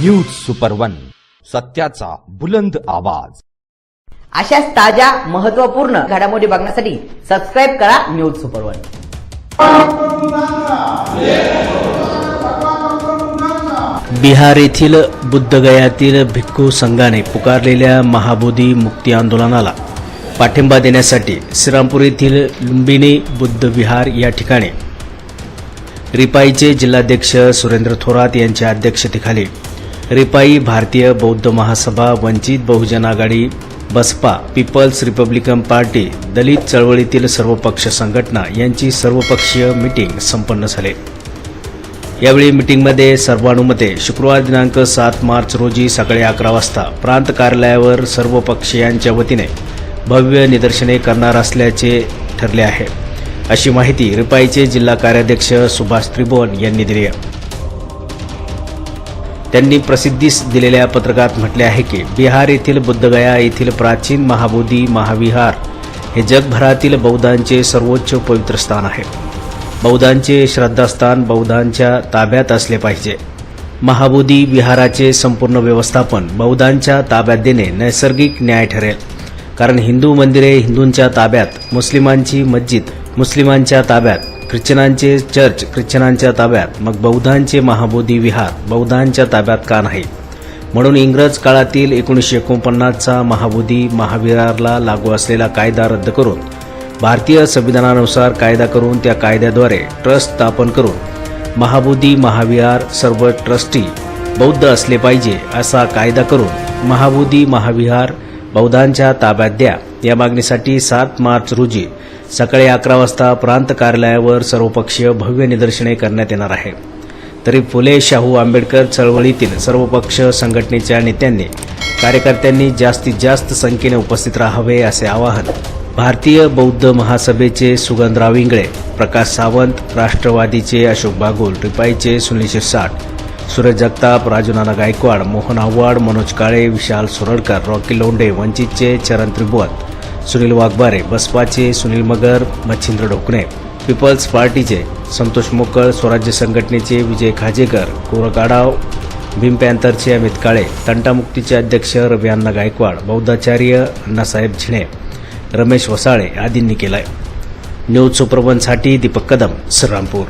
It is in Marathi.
न्यूज सुपर वन सत्याचा बुलंद आवाज. अशाच ताज्या महत्त्वपूर्ण घडामोडी बघण्यासाठी सबस्क्राईब करा न्यूज सुपर वन बिहार येथील बुद्धगयातील भिक्खू संघाने पुकारलेल्या महाबोधी मुक्ती आंदोलनाला पाठिंबा देण्यासाठी श्रीरामपूर येथील लुंबिनी बुद्ध विहार या ठिकाणी रिपाईचे जिल्हाध्यक्ष सुरेंद्र थोरात यांच्या अध्यक्षतेखाली RPI Bharatiya Bauddha Mahasabha Vanchit Bahujan Aghadi BSP peoples republican party दलित चळवळीतील सर्व पक्ष संघटना यांची सर्वपक्षीय मीटिंग संपन्न झाले. यावेळी मीटिंगमध्ये सर्वानुमते शुक्रवार दिनांक सात मार्च रोजी सकाळी अकरा वाजता प्रांत कार्यालयावर सर्व पक्षीयांच्या वतीने भव्य निदर्शने करणार असल्याचे ठरले आहे. अशी माहिती रिपाईचे जिल्हा कार्याध्यक्ष सुभाष त्रिभुवन यांनी दिली आहे. त्यांनी प्रसिद्धीस दिलेल्या पत्रकात म्हटले आहे की बिहार येथील बुद्धगया येथील प्राचीन महाबोधी महाविहार हे जगभरातील बौद्धांचे सर्वोच्च पवित्र स्थान आहे. बौद्धांचे श्रद्धास्थान बौद्धांच्या ताब्यात असले पाहिजे. महाबोधी विहाराचे संपूर्ण व्यवस्थापन बौद्धांच्या ताब्यात देणे नैसर्गिक न्याय ठरेल. कारण हिंदू मंदिरे हिंदूंच्या ताब्यात मुस्लिमांची मस्जिद मुस्लिमांच्या ताब्यात ख्रिश्चनांचे चर्च ख्रिश्चनांच्या ताब्यात मग बौद्धांचे महाबोधी विहार बौद्धांच्या ताब्यात का नाही? म्हणून इंग्रज काळातील एकोणीसशे एकोणपन्नासचा महाबोधी महाविहारला लागू असलेला कायदा रद्द करून भारतीय संविधानानुसार कायदा करून त्या कायद्याद्वारे ट्रस्ट स्थापन करून महाबोधी महाविहार सर्व ट्रस्टी बौद्ध असले पाहिजे असा कायदा करून महाबोधी महाविहार बौद्धांच्या ताब्यात द्या. या मागणीसाठी सात मार्च रोजी सकाळी अकरा वाजता प्रांत कार्यालयावर सर्वपक्षीय भव्य निदर्शने करण्यात येणार आहे. तरी फुले शाहू आंबेडकर चळवळीतील सर्वपक्ष संघटनेच्या नेत्यांनी कार्यकर्त्यांनी जास्तीत जास्त संख्येने उपस्थित राहावे असे आवाहन भारतीय बौद्ध महासभेचे सुगंधराव इंगळे प्रकाश सावंत राष्ट्रवादीचे अशोक बागुल रिपाईचे सुनील शिरसाट सुरज जगताप राजूनाना गायकवाड मोहन आव्हाड मनोज काळे विशाल सुरडकर रॉकी लोंढे वंचितचे चरण त्रिभुवन सुनील वाघबारे बसपाचे सुनील मगर मच्छिंद्र ढोकणे पीपल्स पार्टीचे संतोष मोकळ स्वराज्य संघटनेचे विजय खाजेकर कोरकाडाव भीम पॅन्थरचे अमित काळे तंटामुक्तीचे अध्यक्ष रव्यांना गायकवाड बौद्धाचार्य अण्णासाहेब झिणे रमेश वसाळे आदींनी केलाय. न्यूज सुप्रवनसाठी दीपक कदम श्रीरामपूर.